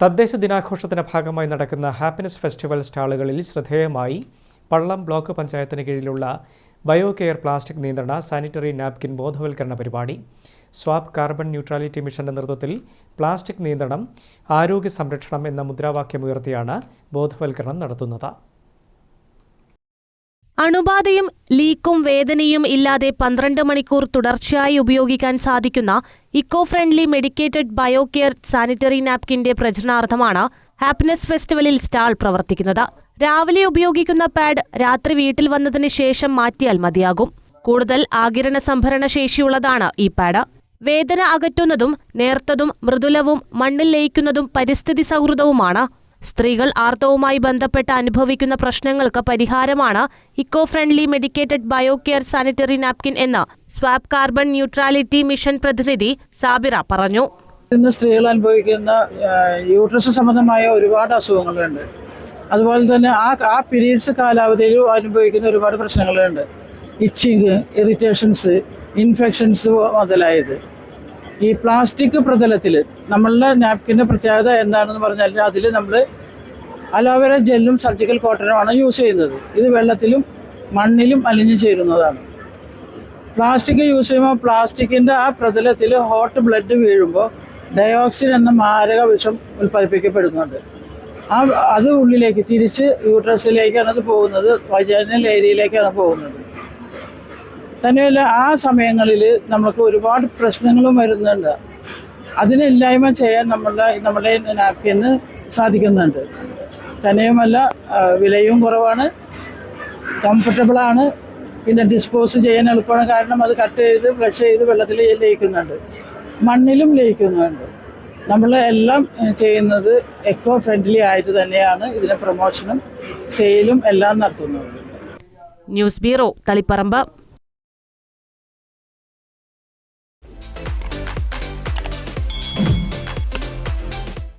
തദ്ദേശ ദിനാഘോഷത്തിന്റെ ഭാഗമായി നടക്കുന്ന ഹാപ്പിനെസ് ഫെസ്റ്റിവൽ സ്റ്റാളുകളിൽ ശ്രദ്ധേയമായി പള്ളം ബ്ലോക്ക് പഞ്ചായത്തിന് കീഴിലുള്ള ബയോ കെയർ പ്ലാസ്റ്റിക് നിയന്ത്രണ സാനിറ്ററി നാപ്കിൻ ബോധവൽക്കരണ പരിപാടി സ്വാപ് കാർബൺ ന്യൂട്രാലിറ്റി മിഷന്റെ നേതൃത്വത്തിൽ പ്ലാസ്റ്റിക് നിയന്ത്രണം ആരോഗ്യ സംരക്ഷണം എന്ന മുദ്രാവാക്യമുയർത്തിയാണ് ബോധവൽക്കരണം നടത്തുന്നത്. അണുബാധയും ലീക്കും വേദനയും ഇല്ലാതെ പന്ത്രണ്ട് മണിക്കൂർ തുടർച്ചയായി ഉപയോഗിക്കാൻ സാധിക്കുന്ന eco friendly medicated bio care sanitary നാപ്കിന്റെ പ്രചരണാർത്ഥമാണ് ഹാപ്പിനെസ് ഫെസ്റ്റിവലിൽ സ്റ്റാൾ പ്രവർത്തിക്കുന്നത്. രാവിലെ ഉപയോഗിക്കുന്ന പാഡ് രാത്രി വീട്ടിൽ വന്നതിന് ശേഷം മാറ്റിയാൽ മതിയാകും. കൂടുതൽ ആകിരണ സംഭരണ ശേഷിയുള്ളതാണ് ഈ പാഡ്. വേദന അകറ്റുന്നതും നേർത്തതും മൃദുലവും മണ്ണിൽ ലയിക്കുന്നതും പരിസ്ഥിതി സൗഹൃദവുമാണ് സ്ത്രീകൾ ആർത്തവുമായി ബന്ധപ്പെട്ട് അനുഭവിക്കുന്ന പ്രശ്നങ്ങൾക്ക് പരിഹാരമാണ് eco friendly medicated bio care sanitary napkin എന്ന് സ്വാബ് കാർബൺ ന്യൂട്രാലിറ്റി മിഷൻ പ്രതിനിധി സാബിറ പറഞ്ഞു. ഇന്ന് സ്ത്രീകൾ അനുഭവിക്കുന്ന യൂട്രസ് സംബന്ധമായ ഒരുപാട് അസുഖങ്ങളുണ്ട്. അതുപോലെ തന്നെ ആ ആ പീരീഡ്സ് കാലാവധിയിൽ അനുഭവിക്കുന്ന ഒരുപാട് പ്രശ്നങ്ങളുണ്ട്. ഇച്ചിങ് ഇറിറ്റേഷൻസ് ഇൻഫെക്ഷൻസ് മുതലായത്. ഈ പ്ലാസ്റ്റിക് പ്രതലത്തിൽ നമ്മളുടെ നാപ്കിന്റെ പ്രത്യേകത എന്താണെന്ന് പറഞ്ഞാൽ അതിൽ നമ്മൾ അലോവേര ജെല്ലും സർജിക്കൽ കോട്ടനുമാണ് യൂസ് ചെയ്യുന്നത്. ഇത് വെള്ളത്തിലും മണ്ണിലും അലിഞ്ഞു ചേരുന്നതാണ്. പ്ലാസ്റ്റിക് യൂസ് ചെയ്യുമ്പോൾ പ്ലാസ്റ്റിക്കിന്റെ ആ പ്രതലത്തിൽ ഹോട്ട് ബ്ലഡ് വീഴുമ്പോൾ ഡയോക്സിൻ എന്ന മാരക വിഷം ഉൽപ്പാദിപ്പിക്കപ്പെടുന്നുണ്ട്. ആ അത് ഉള്ളിലേക്ക് തിരിച്ച് യൂട്രസിലേക്കാണ് അത് പോകുന്നത് വജനൽ ഏരിയയിലേക്കാണ് പോകുന്നത്. തന്നെയല്ല ആ സമയങ്ങളിൽ നമുക്ക് ഒരുപാട് പ്രശ്നങ്ങളും വരുന്നുണ്ട്. അതിനില്ലായ്മ ചെയ്യാൻ നമ്മളുടെ നമ്മുടെ നാപ്കിന് സാധിക്കുന്നുണ്ട്. തന്നെയുമല്ല വിലയും കുറവാണ് കംഫർട്ടബിളാണ് പിന്നെ ഡിസ്പോസ് ചെയ്യാൻ എളുപ്പമാണ്. കാരണം അത് കട്ട് ചെയ്ത് ഫ്ലഷ് ചെയ്ത് വെള്ളത്തിൽ ലയിക്കുന്നുണ്ട്. മണ്ണിലും ലയിക്കുന്നുണ്ട്. നമ്മൾ എല്ലാം ചെയ്യുന്നത് എക്കോ ഫ്രണ്ട്ലി ആയിട്ട് തന്നെയാണ്. ഇതിന്റെ പ്രൊമോഷനും സെയിലും എല്ലാം നടത്തുന്നത്. News bureau Taliparamba.